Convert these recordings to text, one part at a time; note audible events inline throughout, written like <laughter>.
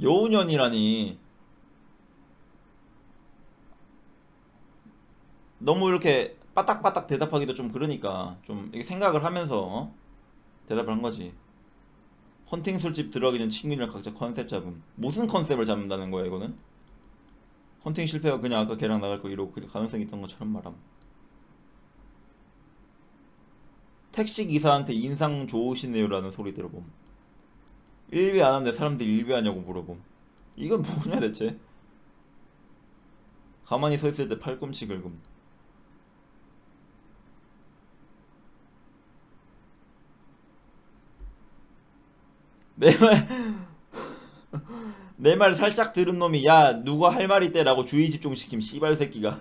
여우년이라니 너무 이렇게 빠딱빠딱 대답하기도 좀 그러니까 좀 이렇게 생각을 하면서 어? 대답을 한 거지. 헌팅 술집 들어가기 전 친구들이랑 각자 컨셉 잡음. 무슨 컨셉을 잡는다는 거야 이거는? 헌팅 실패하고 그냥 아까 걔랑 나갈 거 이러고 그 가능성 있던 것처럼 말함. 택시 기사한테 인상 좋으시네요라는 소리 들어봄. 일비 안 하는데 사람들이 일비하냐고 물어봄. 이건 뭐냐 대체? 가만히 서 있을 때 팔꿈치 긁음. 내 말, <laughs> 내 말 살짝 들은 놈이 야 누가 할말 있대라고 주의 집중시킴 씨발 새끼가.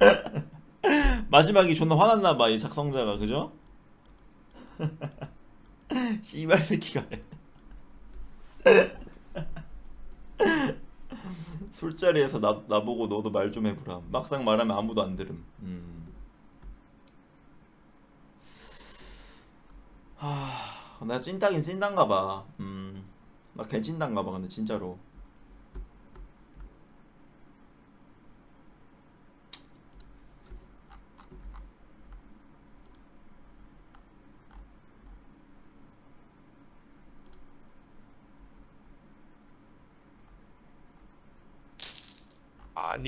<laughs> 마지막이 존나 화났나 봐 이 작성자가 그죠? <laughs> <laughs> 씨발 새끼가. <laughs> 술자리에서 나, 나보고 너도 말 좀 해보라. 막상 말하면 아무도 안 들음. 음. 하, 나 찐따긴 찐따인가 봐. 음. 나 개찐따인가 봐. 근데 진짜로.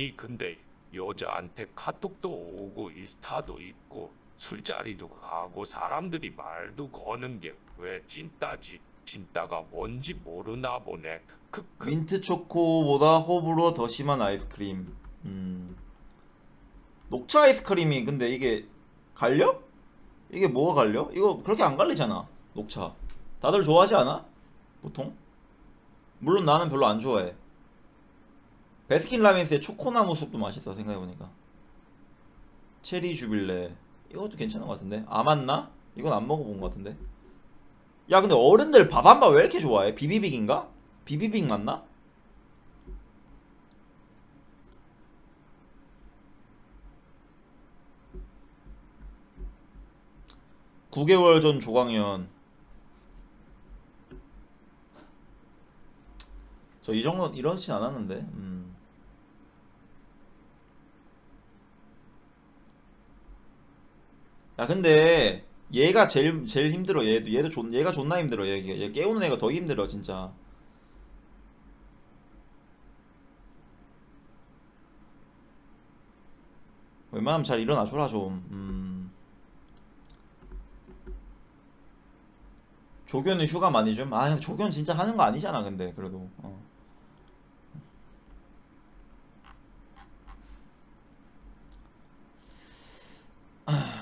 아니 근데 여자한테 카톡도 오고 인스타도 있고 술자리도 가고 사람들이 말도 거는 게 왜 찐따지? 찐따가 뭔지 모르나 보네. 크크. 민트 초코보다 호불호 더 심한 아이스크림. 음. 녹차 아이스크림이 근데 이게 갈려? 이게 뭐가 갈려? 이거 그렇게 안 갈리잖아. 녹차. 다들 좋아하지 않아? 보통? 물론 나는 별로 안 좋아해. 베스킨 라빈스의 초코나무 숲도 맛있어 생각해보니까. 체리 주빌레 이것도 괜찮은 것 같은데. 아 맞나? 이건 안 먹어본 것 같은데. 야 근데 어른들 밥 한 밥 왜 이렇게 좋아해? 비비빅인가? 비비빅 맞나? 구개월 전 조광현 저 이 정도 이렇진 않았는데 음. 야 근데 얘가 제일 제일 힘들어 얘도 얘도 존 얘가 존나 힘들어 얘, 얘 깨우는 애가 더 힘들어 진짜 웬만하면 잘 일어나 줘라 좀. 음. 조교는 휴가 많이 좀. 아, 조교는 진짜 하는 거 아니잖아, 근데 그래도. 어. 아.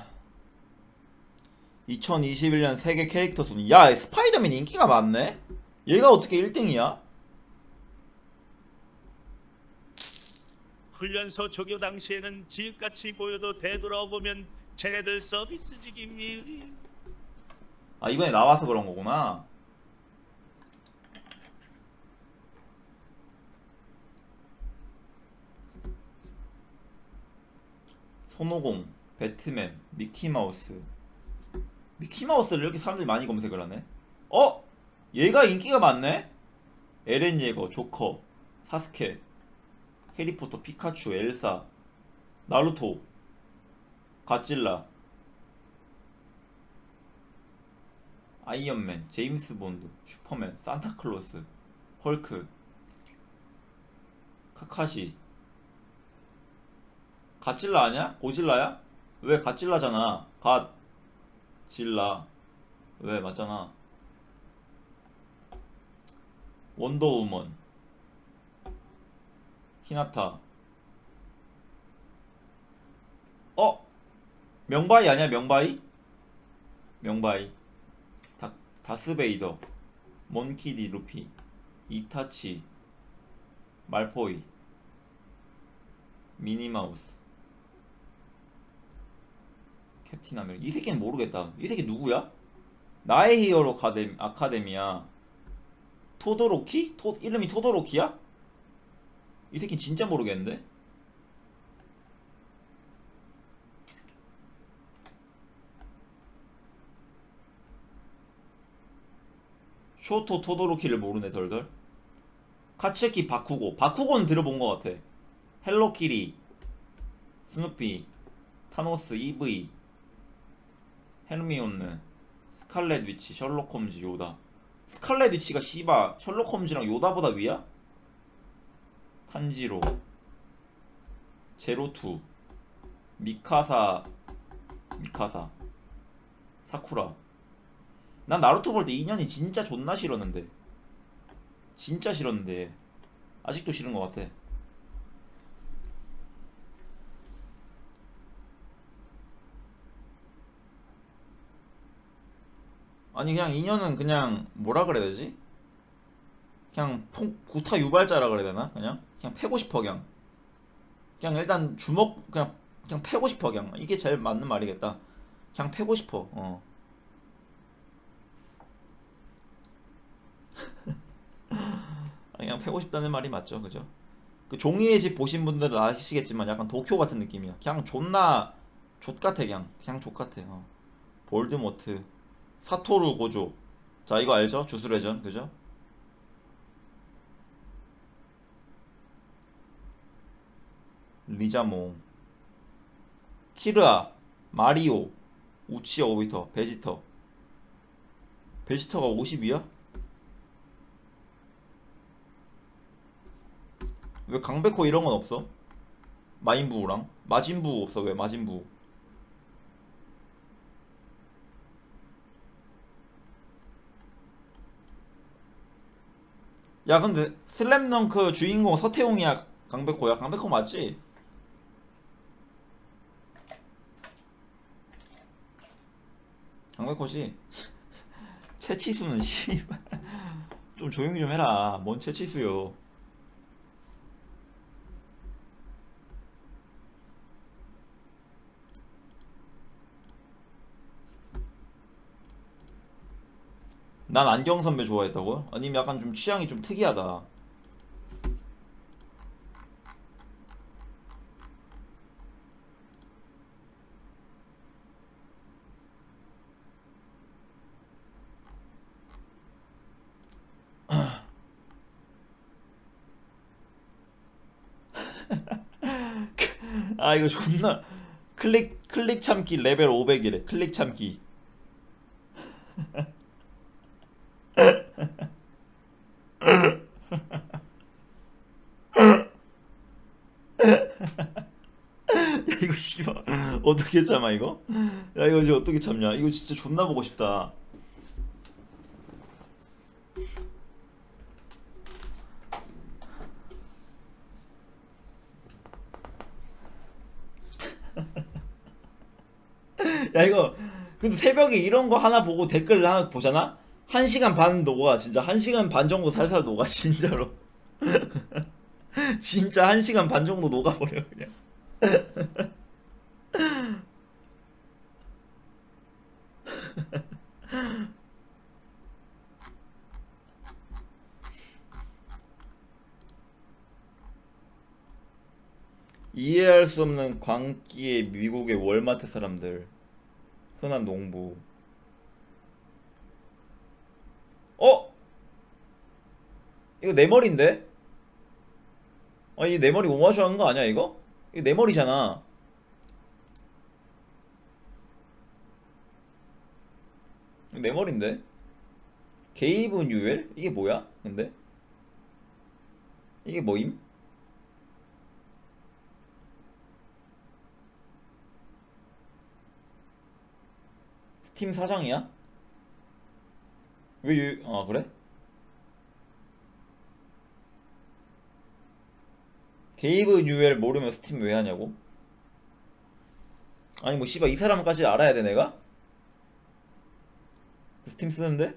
2021년 세계 캐릭터 순위. 야, 스파이더맨 인기가 많네. 얘가 어떻게 1등이야? 훈련소 조교 당시에는 지읒같이 보여도 되돌아보면 쟤네들 서비스직입니다. 아, 이번에 나와서 그런 거구나. 손오공, 배트맨, 미키마우스. 미키마우스를 이렇게 사람들이 많이 검색을 하네? 어? 얘가 인기가 많네? 에렌 예거, 조커, 사스케, 해리포터, 피카츄, 엘사, 나루토, 가찔라, 아이언맨, 제임스 본드, 슈퍼맨, 산타클로스, 헐크, 카카시, 가찔라 아니야? 고질라야? 왜 가찔라잖아. 갓 질라. 왜 맞잖아. 원더우먼, 히나타. 어? 명바이 아니야? 명바이? 명바이. 다, 다스베이더, 몬키디 루피, 이타치, 말포이, 미니마우스, 캡틴 아메리카. 이 새끼는 모르겠다. 이 새끼 누구야? 나의 히어로 아카데미, 아카데미야. 토도로키? 토, 이름이 토도로키야? 이 새끼 진짜 모르겠는데? 쇼토 토도로키를 모르네 덜덜 카츠키 바쿠고 바쿠고는 들어본 것 같아 헬로키리 스누피 타노스 EV 헤르미온느 스칼렛 위치 셜록 홈즈 요다. 스칼렛 위치가 씨바 셜록 홈즈랑 요다보다 위야? 탄지로 제로투 미카사 미카사 사쿠라. 난 나루토 볼때 2년이 진짜 존나 싫었는데. 진짜 싫었는데. 아직도 싫은 것 같아 아니 그냥 2년은 그냥 뭐라 그래야 되지? 그냥 폭, 구타 유발자라 그래야 되나? 그냥? 그냥 패고 싶어 그냥. 그냥 일단 주먹 그냥 그냥 패고 싶어 그냥. 이게 제일 맞는 말이겠다. 그냥 패고 싶어 어. <laughs> 그냥 패고 싶다는 말이 맞죠 그죠? 그 종이의 집 보신 분들은 아시겠지만 약간 도쿄 같은 느낌이야. 그냥 존나 족 같아 그냥. 그냥 족 같아 어. 볼드모트 사토루 고조. 자 이거 알죠? 주술 회전. 그죠? 리자몽. 키르아 마리오 우치아 오비터 베지터. 베지터가 50이야? 왜 강백호 이런 건 없어? 마인부랑? 마진부 없어 왜? 마진부 야 근데 슬램덩크 주인공 서태웅이야. 강백호야. 강백호 맞지? 강백호지? <laughs> 채치수는 씨발. 좀 조용히 좀 해라. 뭔 채치수요 난 안경 선배 좋아했다고요? 아니면 약간 좀 취향이 좀 특이하다. 아 이거 존나 클릭 클릭 참기 레벨 500이래 클릭 참기 야 이거 씨발 어떻게 참아 이거? 야 이거 이제 어떻게 참냐? 이거 진짜 존나 보고 싶다. 야 이거 근데 새벽에 이런 거 하나 보고 댓글 하나 보잖아? 한 시간 반 녹아 진짜 한 시간 반 정도 살살 녹아 진짜로 <laughs> 진짜 한 시간 반 정도 녹아버려 그냥 이해할 수 없는 광기의 미국의 월마트 사람들 흔한 농부 어? 이거 내 머리인데? 아니 내 머리 오마주 하는 거 아니야 이거? 이거 내 머리잖아 이거 내 머리인데? 게이브 뉴엘? 이게 뭐야? 근데? 이게 뭐임? 스팀 사장이야? 왜 유... 아 그래? 게이브 뉴엘 모르면 스팀 왜 하냐고? 아니 뭐 씨발 이 사람까지 알아야 돼 내가? 그 스팀 쓰는데?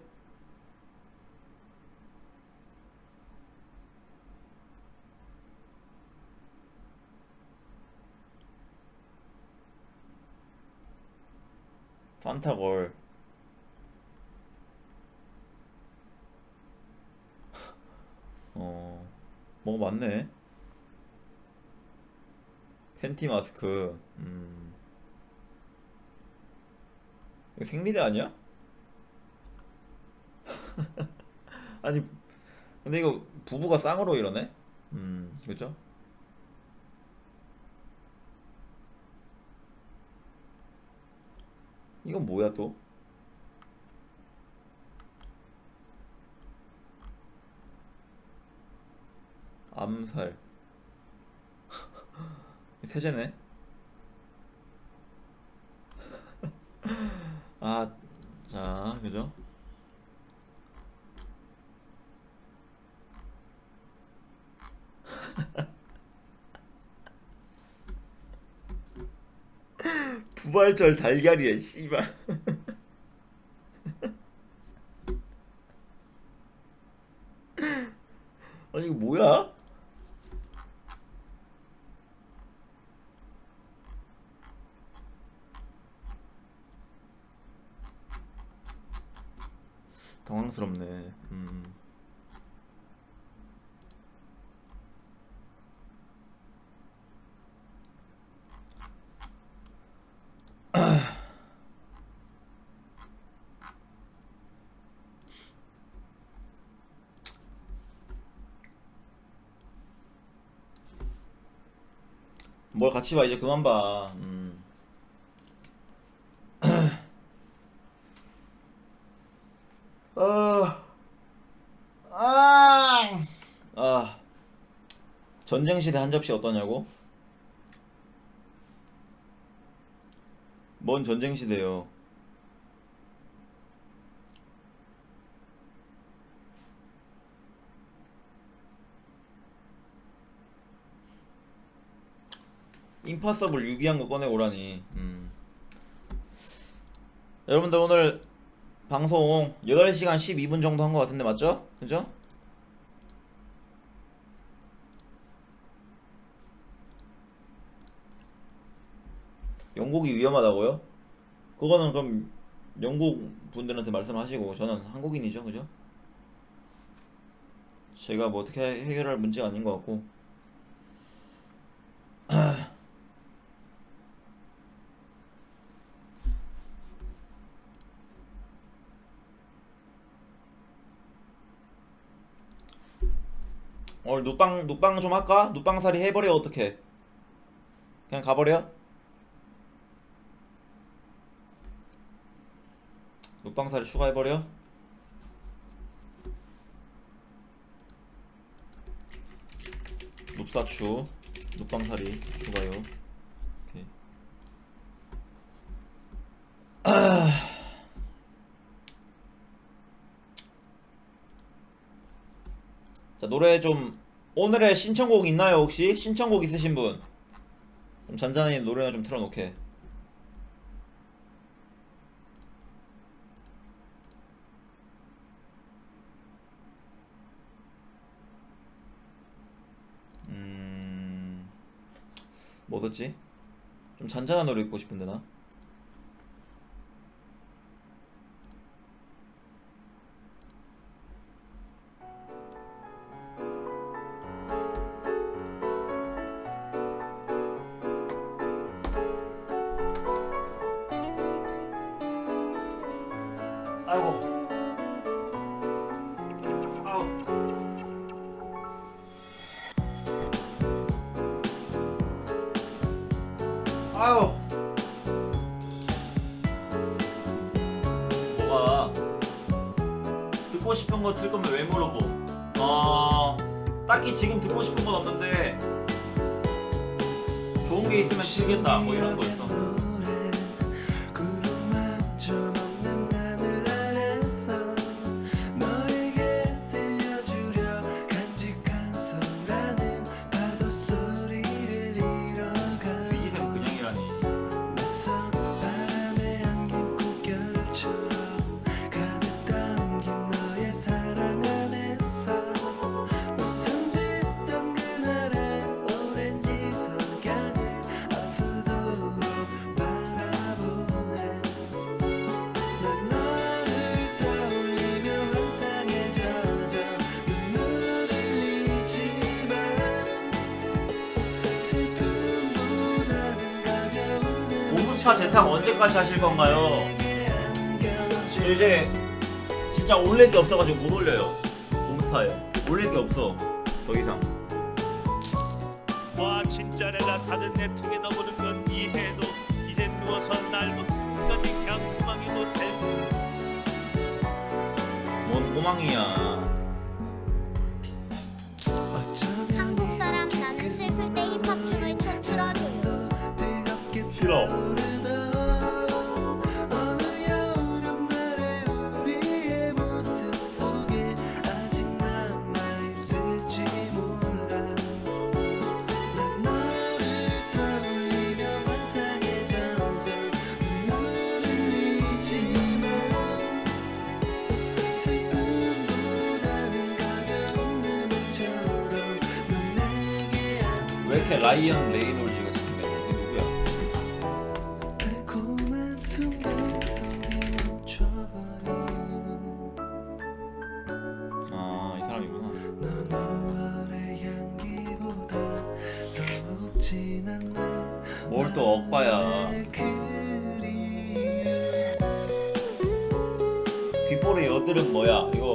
산타걸 <laughs> 어 뭐가 많네 팬티 마스크 음 이거 생리대 아니야? 아니 근데 이거 부부가 쌍으로 이러네? 음 그죠? 이건 뭐야 또? 암살 <laughs> 세제네 <laughs> 아, 자, 그죠? <laughs> 부활절 달걀이야, 씨발. <laughs> 아니, 이거 뭐야? 당황스럽네. 음. 뭘 같이 봐 이제 그만 봐. 음. <clears throat> 아, 아, 아, 전쟁 시대 한 접시 어떠냐고? 뭔 전쟁 시대요? 임파서블 유기한 거 꺼내 오라니. 음. 여러분들 오늘 방송 8시간 12분 정도 한 것 같은데 맞죠? 그죠? 영국이 위험하다고요? 그거는 그럼 영국 분들한테 말씀하시고 저는 한국인이죠, 그죠? 제가 뭐 어떻게 해결할 문제가 아닌 것 같고 <clears throat> 오늘 눕방 눕방 좀 할까? 눕방살이 해버려 어떻게? 그냥 가버려? 눕방살이 추가해버려? 눕사추 눕방살이 추가요 오케이. 자 노래 좀 오늘의 신청곡 있나요 혹시? 신청곡 있으신 분? 좀 잔잔히 노래나 좀 틀어놓게 음... 뭐 듣지? 좀 잔잔한 노래 듣고 싶은데 나? 딱히 지금 듣고 싶은 건 없는데 좋은 게 있으면 틀겠다. 뭐 이런 거 있어 2차 재탕 언제까지 하실 건가요? 저 이제 진짜 올릴 게 없어가지고 못 올려요. 곰스타에 올릴 게 없어. 더 이상. 와 진짜 내가 다들 내 등에 넘어는 건 이해도 이제 누워서 날 목숨까지 그냥 도망이 못해 뭔 꼬망이야. 한국 사람 나는 슬플 때 힙합 춤을 춰 틀어줘요. 싫어. 라이언 레이놀즈가 생겼냐? 이게 누구야? 달콤한 멈춰버린 아, 이 사람이구나. 너 5월의 향기보다 더욱 진한 뭘또 억바야. 나의 그리움 귀볼의 여드름 뭐야? 이거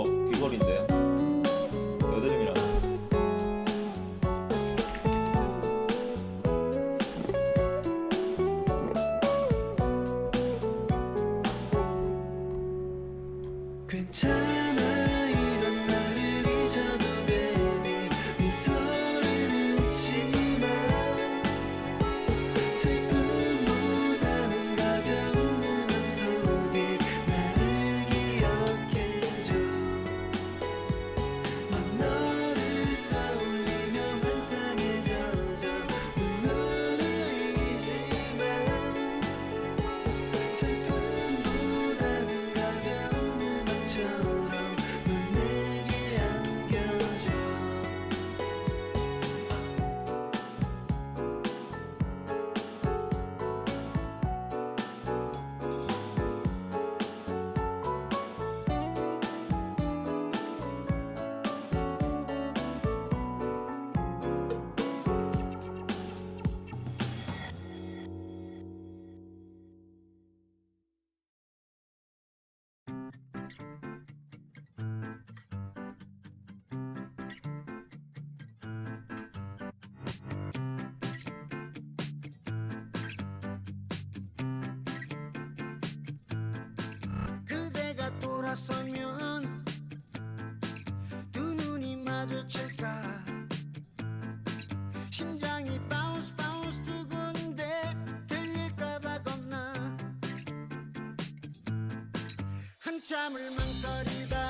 돌아서면 두 눈이 마주칠까? 심장이 바운스 바운스 두근데 들릴까봐 겁나. 한참을 망설이다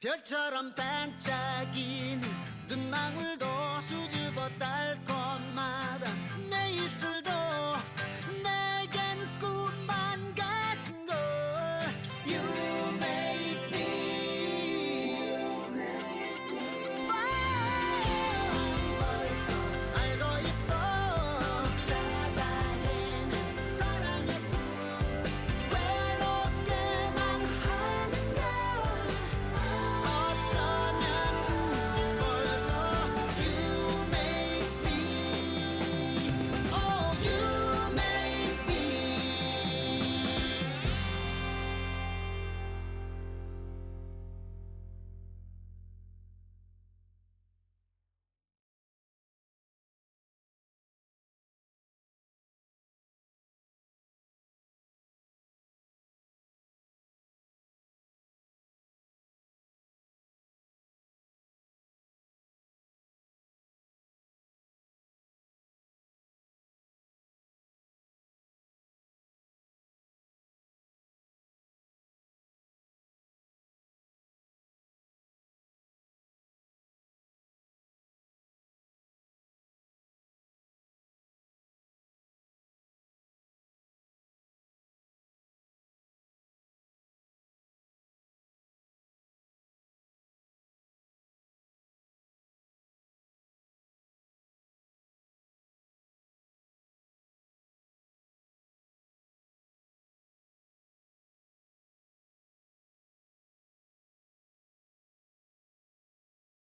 별처럼 반짝이는 눈망울도 수줍어 내 입술도